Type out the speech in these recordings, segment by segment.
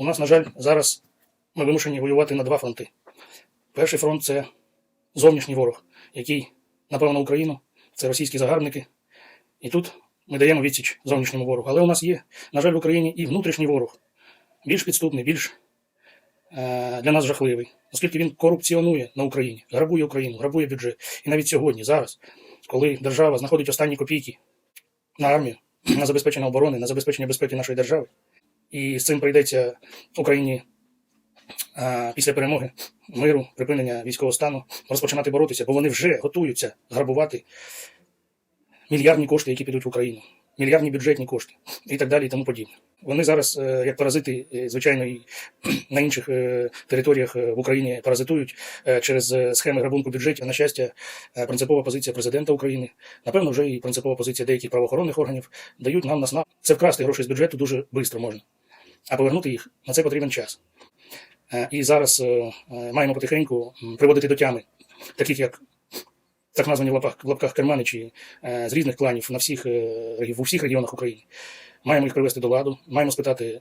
У нас, на жаль, зараз ми вимушені воювати на два фронти. Перший фронт це зовнішній ворог, який напав на Україну, це російські загарбники. І тут ми даємо відсіч зовнішньому ворогу. Але у нас є, на жаль, в Україні і внутрішній ворог, більш підступний, більш е, для нас жахливий, оскільки він корупціонує на Україні, грабує Україну, грабує бюджет. І навіть сьогодні, зараз, коли держава знаходить останні копійки на армію, на забезпечення оборони, на забезпечення безпеки нашої держави, і з цим прийдеться Україні а, після перемоги, миру, припинення військового стану розпочинати боротися, бо вони вже готуються грабувати мільярдні кошти, які підуть в Україну, мільярдні бюджетні кошти і так далі, і тому подібне. Вони зараз, е, як паразити, е, звичайно, і на інших е, територіях в Україні паразитують через схеми грабунку бюджетів. На щастя, принципова позиція президента України, напевно, вже і принципова позиція деяких правоохоронних органів дають нам наснагу. Це вкрасти гроші з бюджету дуже швидко можна, а повернути їх на це потрібен час. Е, І зараз е, е, маємо потихеньку приводити до тями, таких як так названі в лапках, в лапках керманичі з різних кланів на всіх, в усіх регіонах України. Маємо їх привести до ладу, маємо спитати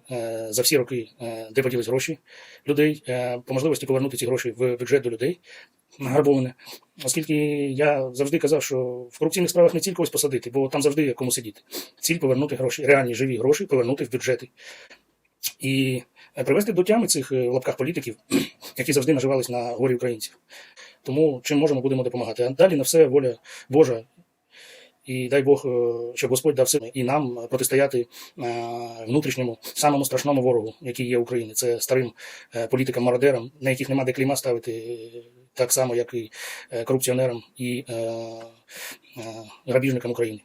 за всі роки, де поділись гроші людей, по можливості повернути ці гроші в бюджет до людей награбоване. Оскільки я завжди казав, що в корупційних справах не ціль когось посадити, бо там завжди є кому сидіти. Ціль повернути гроші, реальні живі гроші повернути в бюджети. І е, привести до тями цих е, в лапках політиків, які завжди наживались на горі українців. Тому чим можемо, будемо допомагати. А далі на все воля Божа. І дай Бог, е, щоб Господь дав сили і нам протистояти внутрішньому, самому страшному ворогу, який є в Україні. Це старим політикам-мародерам, на яких нема де клейма ставити, так само, як і корупціонерам і грабіжникам України.